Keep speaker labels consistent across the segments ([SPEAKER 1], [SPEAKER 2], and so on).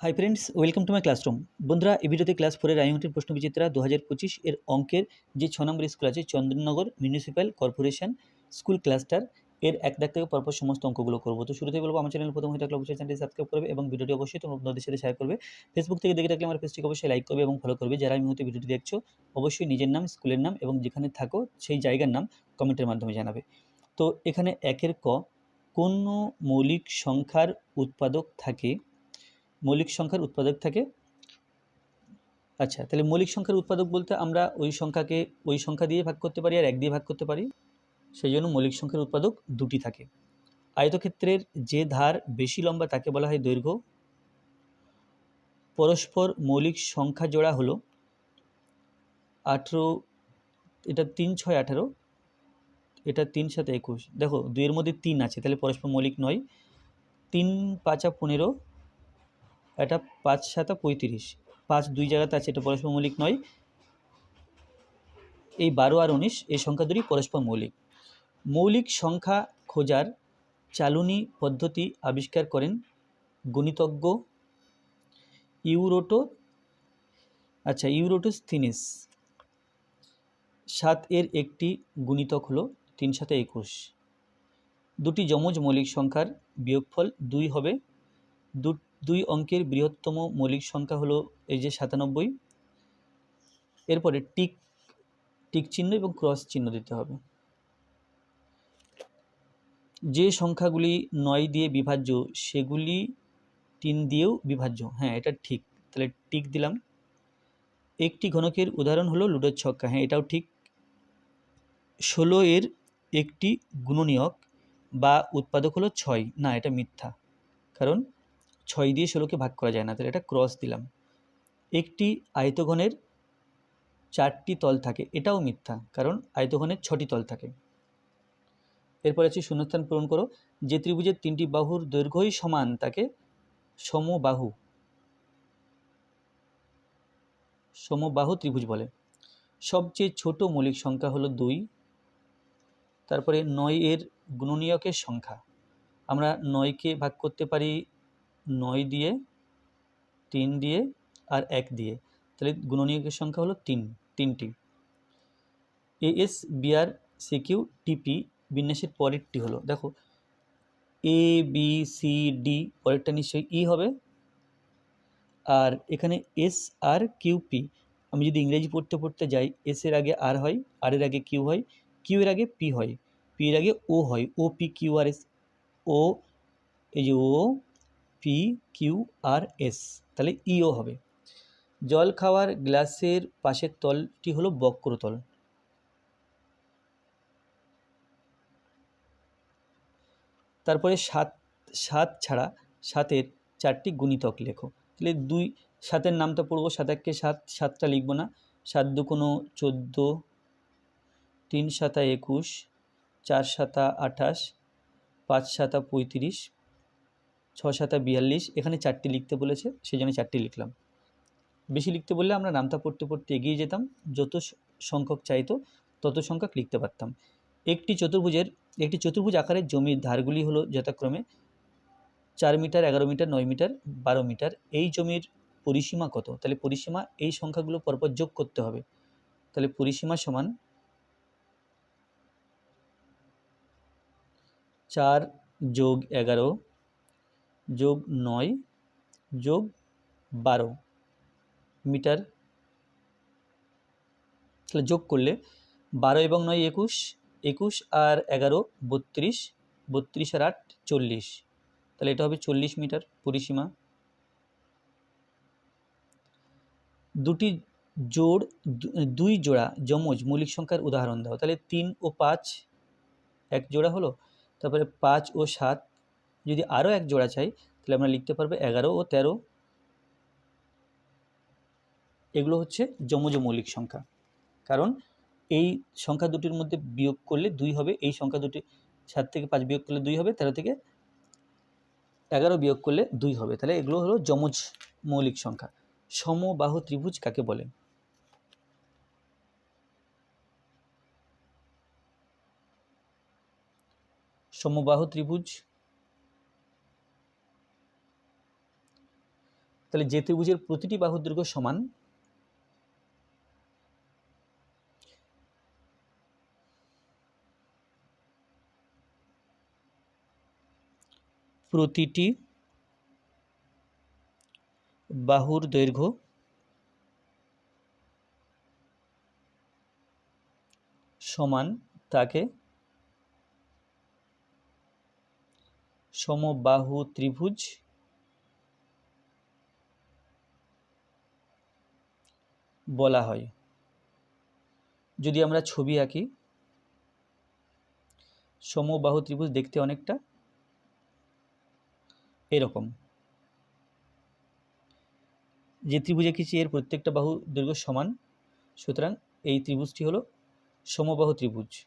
[SPEAKER 1] Hi friends welcome to my classroom বন্ধুরা, এই ভিডিওতে ক্লাস ফোরের আইএমটির প্রশ্ন বিচিত্রা দু হাজার পঁচিশ এর অঙ্কের যে ছ নম্বর স্কুল আছে Chandannagar municipal corporation school cluster এর এক দাগ থেকে পরপর সমস্ত অঙ্কগুলো করব। তো শুরুতেই বলব, আমার চ্যানেল প্রথম হয়ে থাকলে অবশ্যই চ্যানেলটি সাবস্ক্রাইব করবে এবং ভিডিওটি অবশ্যই তোমরা বন্ধুদের সাথে শেয়ার করবে। ফেসবুক থেকে দেখে থাকলে আমার পেজটিকে অবশ্যই লাইক করবে এবং ফলো করবে। যারা এই মুহূর্তে ভিডিওটি দেখছ, অবশ্যই নিজের নাম স্কুলের নাম এবং যেখানে থাকো, সেই জায়গার নাম কমেন্টের মাধ্যমে জানাবে। তো এখানে একের ক, কোনো মৌলিক সংখ্যার উৎপাদক থাকে মৌলিক সংখ্যার উৎপাদক থাকে। আচ্ছা তাহলে মৌলিক সংখ্যার উৎপাদক বলতে আমরা ওই সংখ্যাকে ওই সংখ্যা দিয়ে ভাগ করতে পারি আর এক দিয়ে ভাগ করতে পারি। সেই জন্য মৌলিক সংখ্যার উৎপাদক দুটি থাকে। আয়তক্ষেত্রের যে ধার বেশি লম্বা তাকে বলা হয় দৈর্ঘ্য। পরস্পর মৌলিক সংখ্যা জোড়া হলো আঠেরো, এটা তিন, ছয়, আঠেরো, এটা তিন সাথে একুশ। দেখো, দুইয়ের মধ্যে তিন আছে, তাহলে পরস্পর মৌলিক নয়। তিন, পাঁচা পনেরো এটা পাঁচ সাতা পঁয়ত্রিশ। পাঁচ দুই জায়গাতে আছে, এটা পরস্পর মৌলিক নয়। এই বারো আর উনিশ, এই সংখ্যা দুটি পরস্পর মৌলিক। মৌলিক সংখ্যা খোঁজার চালুনি পদ্ধতি আবিষ্কার করেন গণিতজ্ঞ ইউরোটো আচ্ছা ইউরোটোস্থিনিস। সাত এর একটি গুণিতক হলো তিন সাথে একুশ। দুটি যমজ মৌলিক সংখ্যার বিয়োগফল দুই হবে। দুই অঙ্কের বৃহত্তম মৌলিক সংখ্যা হলো এই যে সাতানব্বই। এরপরে টিক টিক চিহ্ন এবং ক্রস চিহ্ন দিতে হবে। যে সংখ্যাগুলি নয় দিয়ে বিভাজ্য, সেগুলি তিন দিয়েও বিভাজ্য। হ্যাঁ এটা ঠিক। তাহলে টিক দিলাম। একটি ঘনকের উদাহরণ হলো লুডোর ছক্কা। হ্যাঁ এটাও ঠিক। ষোলো এর একটি গুণনীয়ক বা উৎপাদক হলো ছয়। না, এটা মিথ্যা। কারণ ছয় দিয়ে ষোলোকে ভাগ করা যায় না, তাহলে এটা ক্রস দিলাম। একটি আয়তঘনের চারটি তল থাকে, এটাও মিথ্যা, কারণ আয়তঘনের ছটি তল থাকে। এরপর আছে শূন্যস্থান পূরণ করো, যে ত্রিভুজের তিনটি বাহুর দৈর্ঘ্যই সমান, তাকে সমবাহু সমবাহু ত্রিভুজ বলে। সবচেয়ে ছোট মৌলিক সংখ্যা হলো দুই, তারপরে নয় এর গুণনীয়কের সংখ্যা। আমরা নয়কে ভাগ করতে পারি নয় দিয়ে, তিন দিয়ে আর এক দিয়ে। তাহলে গুণনীয়কের সংখ্যা হলো তিন, তিনটি। A A S B R C Q T P বিন্যাসের পরেরটি হলো। দেখো, এ, বি, সি, ডি পরেরটা নিশ্চয়ই ই হবে। আর এখানে এস আর কিউ পি, আমি যদি ইংরেজি পড়তে পড়তে যাই, এস এর আগে আর হয়, আর এর আগে কিউ হয়, কিউ এর আগে পি হয়, পি এর আগে ও হয়, O P Q R S, O, এই যে O P Q R S তাহলে ইও হবে। জল খাওয়ার গ্লাসের পাশের তলটি হলো বক্রতল তারপরে সাত সাত ছাড়া সাতের চারটি গুণিতক লেখো। তাহলে দুই, সাতের নামটা পড়ব, সাত এককে সাত, সাতটা লিখব না। সাত দু কোনো চোদ্দ, তিন সাতা একুশ, চার সাতা আঠাশ, পাঁচ সাতা পঁয়ত্রিশ ছ সাতা বিয়াল্লিশ, এখানে চারটি লিখতে বলেছে, সেই জন্য চারটি লিখলাম। বেশি লিখতে বললে আমরা নামটা পড়তে পড়তে এগিয়ে যেতাম, যত সংখ্যক চাইতো তত সংখ্যক লিখতে পারতাম। একটি চতুর্ভুজের, একটি চতুর্ভুজ আকারের জমির ধারগুলি হলো যথাক্রমে চার মিটার, এগারো মিটার, নয় মিটার, বারো মিটার। এই জমির পরিসীমা কত? তাহলে পরিসীমা, এই সংখ্যাগুলো পরপর যোগ করতে হবে। তাহলে পরিসীমা সমান চার যোগ এগারো যোগ নয়, যোগ বারো মিটার। তাহলে যোগ করলে বারো এবং নয় একুশ একুশ আর এগারো বত্রিশ বত্রিশ আর আট চল্লিশ। তাহলে এটা হবে চল্লিশ মিটার পরিসীমা। দুটি জোড় দুই জোড়া যমজ মৌলিক সংখ্যার উদাহরণ দাও। তাহলে তিন ও পাঁচ, এক জোড়া হলো। তারপরে পাঁচ ও সাত যদি আরও এক জোড়া চাই, তাহলে আমরা লিখতে পারব এগারো ও তেরো। এগুলো হচ্ছে যমজ মৌলিক সংখ্যা। কারণ এই সংখ্যা দুটির মধ্যে বিয়োগ করলে দুই হবে, এই সংখ্যা দুটি সাত থেকে পাঁচ বিয়োগ করলে দুই হবে, তেরো থেকে এগারো বিয়োগ করলে দুই হবে। তাহলে এগুলো হলো যমজ মৌলিক সংখ্যা। সমবাহু ত্রিভুজ কাকে বলে? সমবাহু ত্রিভুজ। তাহলে যে ত্রিভুজের প্রতিটি বাহুর দৈর্ঘ্য সমান প্রতিটি বাহুর দৈর্ঘ্য সমান তাকে সমবাহু ত্রিভুজ বলা হয়। যদি আমরা ছবি আঁকি সমবাহু ত্রিভুজ দেখতে অনেকটা এরকম। যে ত্রিভুজ এঁকেছি এর প্রত্যেকটা বাহু দৈর্ঘ্য সমান, সুতরাং এই ত্রিভুজটি হলো সমবাহু ত্রিভুজ।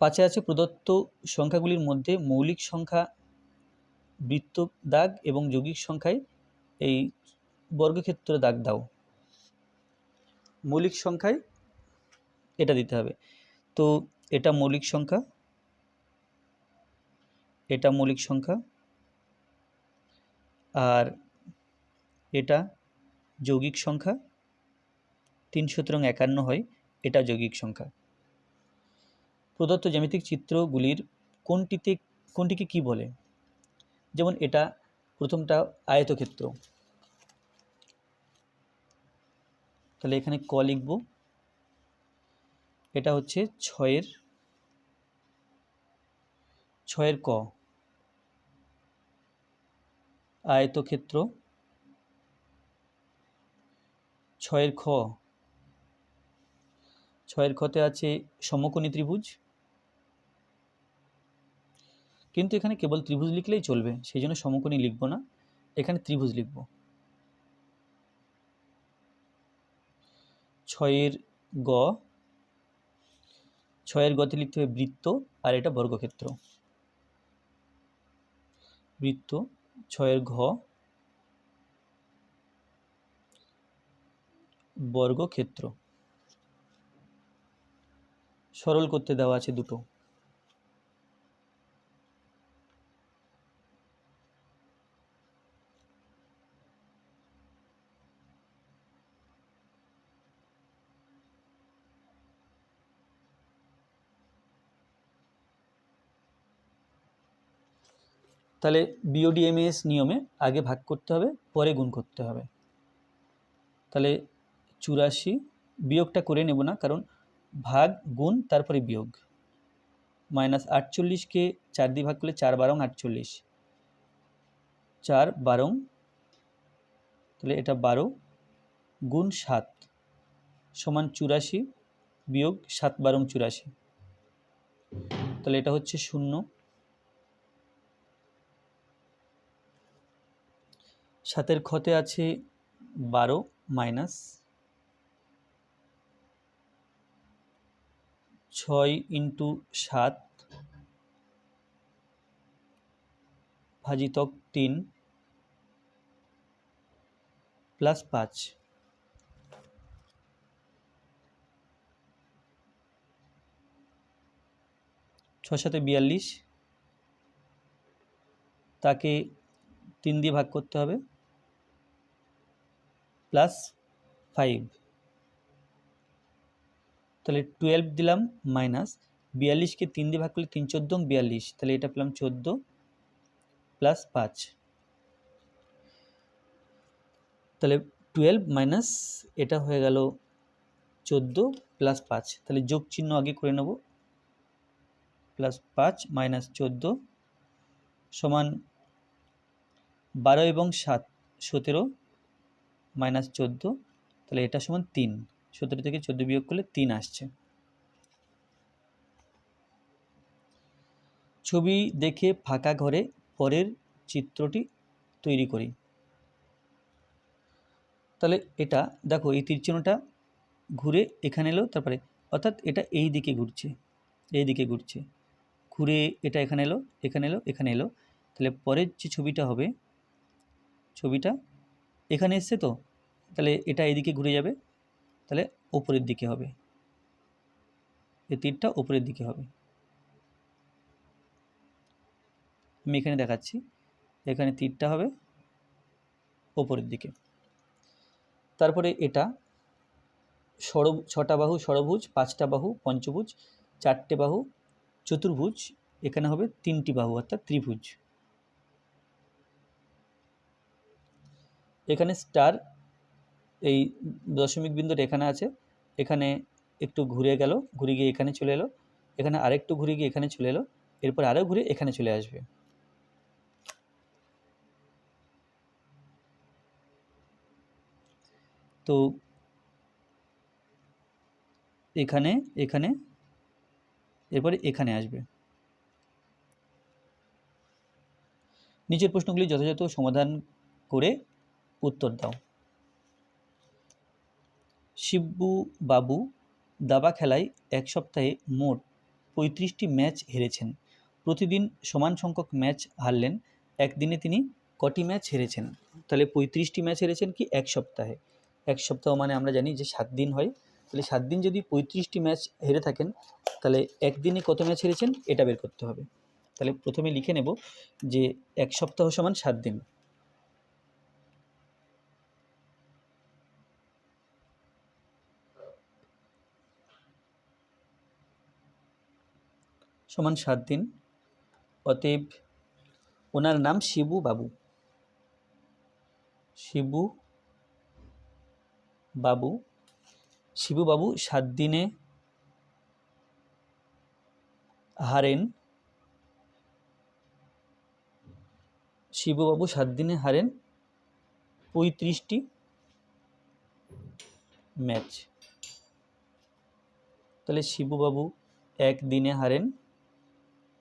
[SPEAKER 1] পাঁচে আছে প্রদত্ত সংখ্যাগুলির মধ্যে মৌলিক সংখ্যা, বৃত্ত দাগ এবং যৌগিক সংখ্যায় এই বর্গক্ষেত্র দাগ দাও। মৌলিক সংখ্যায় এটা দিতে হবে। তো এটা মৌলিক সংখ্যা, এটা মৌলিক সংখ্যা, আর এটা যৌগিক সংখ্যা। তিন সুতরাং একান্ন হয়, এটা যৌগিক সংখ্যা। প্রদত্ত জ্যামিতিক চিত্রগুলির কোনটিতে, কোনটিকে কি বলে? যেমন এটা, প্রথমটা আয়তক্ষেত্র। তাহলে এখানে ক লিখব। এটা হচ্ছে ছয়ের ছয়ের ক। আয়তক্ষেত্র, ছয়ের খ। ছয়ের খতে আছে সমকোণী ত্রিভুজ। কিন্তু এখানে কেবল ত্রিভুজ লিখলেই চলবে সেই জন্য সমকোণী লিখব না, এখানে ত্রিভুজ লিখব। ছয়ের গ, ছয়ের গতে লিখতে হবে বৃত্ত, আর এটা বর্গক্ষেত্র। বৃত্ত, ছয়ের ঘ, বর্গক্ষেত্র। সরল করতে দেওয়া আছে দুটো। তাহলে বিওডিএমএস নিয়মে আগে ভাগ করতে হবে, পরে গুণ করতে হবে। তাহলে চুরাশি বিয়োগটা করে নেব না, কারণ ভাগ, গুণ, তারপরে বিয়োগ। মাইনাস আটচল্লিশকে চার দিয়ে ভাগ করলে চার বারং আটচল্লিশ। চার বারং, তাহলে এটা বারো, গুণ সাত সমান চুরাশি বিয়োগ সাত বারং চুরাশি। তাহলে এটা হচ্ছে শূন্য। সাতের ক্ষতে আছে বারো মাইনাস ছয় ইন্টু সাত ভাজিতক তিন প্লাস পাঁচ। ছ সাথে বিয়াল্লিশ, তাকে তিন দিয়ে ভাগ করতে হবে। প্লাস ফাইভ তাহলে টুয়েলভ দিলাম মাইনাস বিয়াল্লিশকে তিন দিয়ে ভাগ করলে তিন চোদ্দ বিয়াল্লিশ। তাহলে এটা পেলাম চোদ্দ প্লাস পাঁচ। তাহলে টুয়েলভ মাইনাস এটা হয়ে গেল চোদ্দ প্লাস পাঁচ। তাহলে যোগ চিহ্ন আগে করে নেব। প্লাস পাঁচ মাইনাস চোদ্দ সমান বারো এবং সাত, সতেরো। মাইনাস চোদ্দ, তাহলে এটা সমান তিন। সতেরো থেকে চোদ্দ বিয়োগ করলে তিন আসছে। ছবি দেখে ফাঁকা ঘরে পরের চিত্রটি তৈরি করি। তাহলে এটা, দেখো এই তীরচিহ্নটা ঘুরে এখানে এলো, তারপরে অর্থাৎ এটা এই দিকে ঘুরছে, এই দিকে ঘুরছে। ঘুরে এটা এখানে এলো এখানে এলো এখানে এলো। তাহলে পরের যে ছবিটা হবে, ছবিটা এখানে এসছে তো? তাহলে এটা এদিকে ঘুরে যাবে, তাহলে ওপরের দিকে হবে। এই তীরটা ওপরের দিকে হবে। আমি এখানে দেখাচ্ছি, এখানে তীরটা হবে ওপরের দিকে। তারপরে এটা সর ছটা বাহু ষড়ভুজ পাঁচটা বাহু, পঞ্চভুজ, চারটে বাহু, চতুর্ভুজ, এখানে হবে তিনটি বাহু, অর্থাৎ ত্রিভুজ। এখানে স্টার এই দশমিক বিন্দুর এখানে আছে। এখানে একটু ঘুরে গেল, ঘুরে গিয়ে এখানে চলে এলো। এখানে আরেকটু ঘুরে গিয়ে এখানে চলে এলো। এরপর আরও ঘুরে এখানে চলে আসবে। তো এখানে এখানে, এরপরে এখানে আসবে। নিচের প্রশ্নগুলি যথাযথ সমাধান করে উত্তর দাও। শিব্বু বাবু দাবা খেলায় এক সপ্তাহে মোট পঁয়ত্রিশটি ম্যাচ হেরেছেন। প্রতিদিন সমান সংখ্যক ম্যাচ হারলেন। একদিনে তিনি কটি ম্যাচ হেরেছেন? তাহলে পঁয়ত্রিশটি ম্যাচ হেরেছেন কি এক সপ্তাহে? এক সপ্তাহ মানে আমরা জানি যে সাত দিন হয়। তাহলে সাত দিন যদি পঁয়ত্রিশটি ম্যাচ হেরে থাকেন, তাহলে একদিনে কত ম্যাচ হেরেছেন? এটা বের করতে হবে। তাহলে প্রথমে লিখে নেব যে এক সপ্তাহ সমান সাত দিন। সমান সাত দিন। অতএব ওনার নাম শিবু বাবু। শিবু বাবু। শিবু বাবু সাত দিনে হারেন। শিববাবু সাত দিনে হারেন পঁয়ত্রিশটি ম্যাচ। তাহলে শিবুবাবু এক দিনে হারেন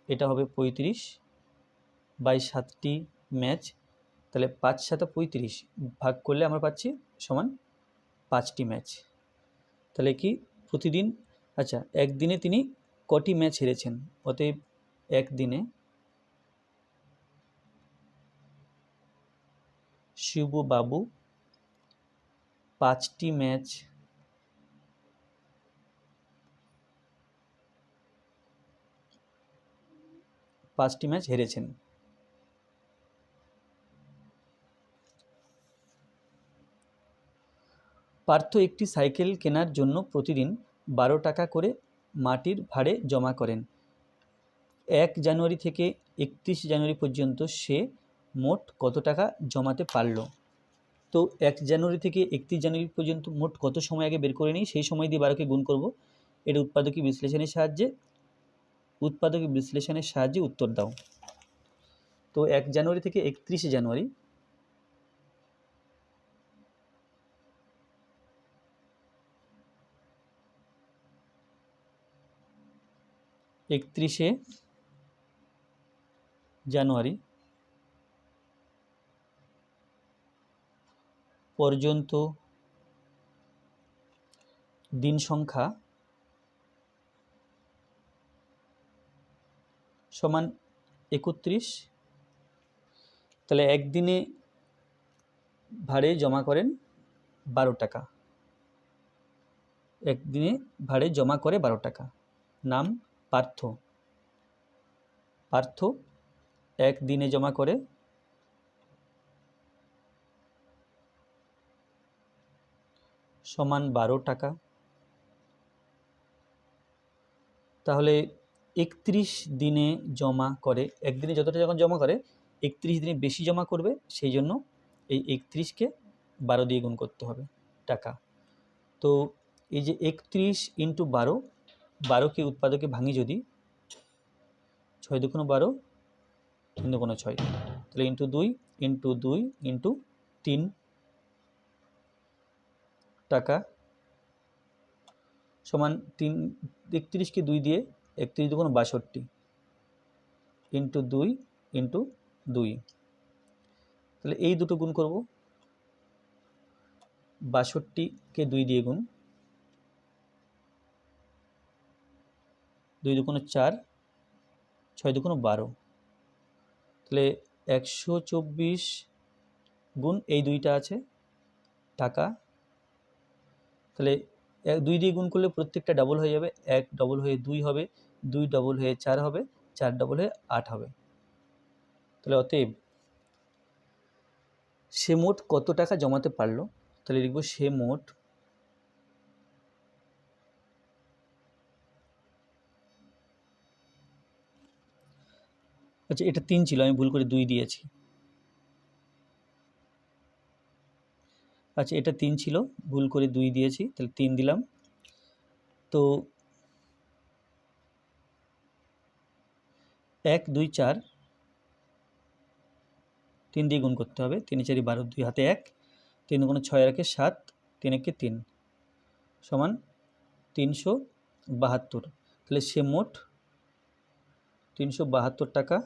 [SPEAKER 1] এটা হবে পঁয়ত্রিশ বাই সাতটি ম্যাচ, তাহলে পাঁচ সাতা পঁয়ত্রিশ ভাগ করলে আমরা পাচ্ছি সমান পাঁচটি ম্যাচ। তাহলে কি? প্রতিদিন আচ্ছা একদিনে তিনি কটি ম্যাচ হেরেছেন? অতএব একদিনে শিবু বাবু পাঁচটি ম্যাচ পাঁচটি ম্যাচ হেরেছেন। পার্থ একটি সাইকেল কেনার জন্য প্রতিদিন বারো টাকা করে মাটির ভাড়ে জমা করেন। এক জানুয়ারি থেকে একত্রিশ জানুয়ারি পর্যন্ত সে মোট কত টাকা জমাতে পারল? তো এক জানুয়ারি থেকে একত্রিশ জানুয়ারি পর্যন্ত মোট কত সময় আগে বের করে নিই? সেই সময় দিয়ে বারোকে গুণ করব। এর উৎপাদকী বিশ্লেষণের সাহায্যে উৎপাদকী বিশ্লেষণের সাহায্যে উত্তর দাও। তো এক জানুয়ারি থেকে একত্রিশে জানুয়ারি। একত্রিশে জানুয়ারি পর্যন্ত দিন সংখ্যা সমান একত্রিশ। তাহলে একদিনে ভাড়ে জমা করেন বারো টাকা। একদিনে ভাড়ে জমা করে বারো টাকা। নাম পার্থ। পার্থ এক দিনে জমা করে সমান বারো টাকা। তাহলে একত্রিশ দিনে জমা করে, একদিনে যতটা যখন জমা করে, একত্রিশ দিনে বেশি জমা করবে, সেই জন্য এই একত্রিশকে বারো দিয়ে গুণ করতে হবে টাকা। তো এই যে একত্রিশ ইন্টু বারো, বারোকে উৎপাদকে ভাঙি যদি ছয় দুগুণ বারো, তিন দুগুণ ছয়, তাহলে ইন্টু দুই ইন্টু দুই, ইন্টু তিন টাকা সমান তিন, একত্রিশকে দুই দিয়ে একত্রিশ দুগুণ বাষট্টি ইন্টু দুই ইন্টু দুই। তাহলে এই দুটো গুণ করব। বাষট্টিকে দুই দিয়ে গুণ। দুই দুগুণ চার, ছয় দুগুণ বারো। তাহলে একশো চব্বিশ গুণ এই দুইটা আছে টাকা। তাহলে এক, দুই দিয়ে গুণ করলে প্রত্যেকটা ডাবল হয়ে যাবে। এক ডবল হয়ে দুই হবে, দুই ডবল হয়ে চার হবে, চার ডবল হয়ে আট হবে। তাহলে অতএব সে মোট কত টাকা জমাতে পারল? তাহলে লিখব সে মোট আচ্ছা এটা তিন ছিল, আমি ভুল করে দুই দিয়েছি। আচ্ছা এটা তিন ছিল। ভুল করে দুই দিয়েছি, তাহলে তিন দিলাম। তো এক, দুই, চার, তিন দিয়ে গুণ করতে হবে। তিন চারি বারো, দুই হাতে এক, তিন কোনো ছয় একে সাত, তিন একে তিন সমান তিনশো বাহাত্তর। তাহলে সে মোট তিনশো বাহাত্তর টাকা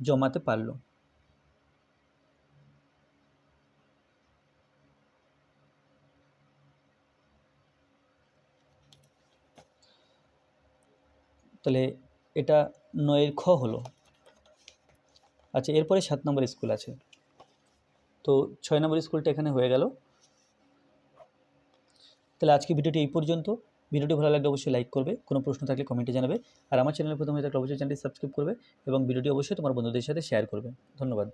[SPEAKER 1] জমাতে পারল। তাহলে এটা নয়ের খ হলো। আচ্ছা এরপরে সাত নম্বর স্কুল আছে। তো ছয় নম্বর স্কুলটা এখানে হয়ে গেল। তাহলে আজকে ভিডিওটি এই পর্যন্ত। ভিডিওটি ভালো লাগলে অবশ্যই লাইক করবে, কোনো প্রশ্ন থাকলে কমেন্টে জানাবে। আর আমার চ্যানেলে প্রথমে থাকলে অবশ্যই চ্যানেলটি সাবস্ক্রাইব করবে এবং ভিডিওটি অবশ্যই তোমার বন্ধুদের সাথে শেয়ার করবে। ধন্যবাদ।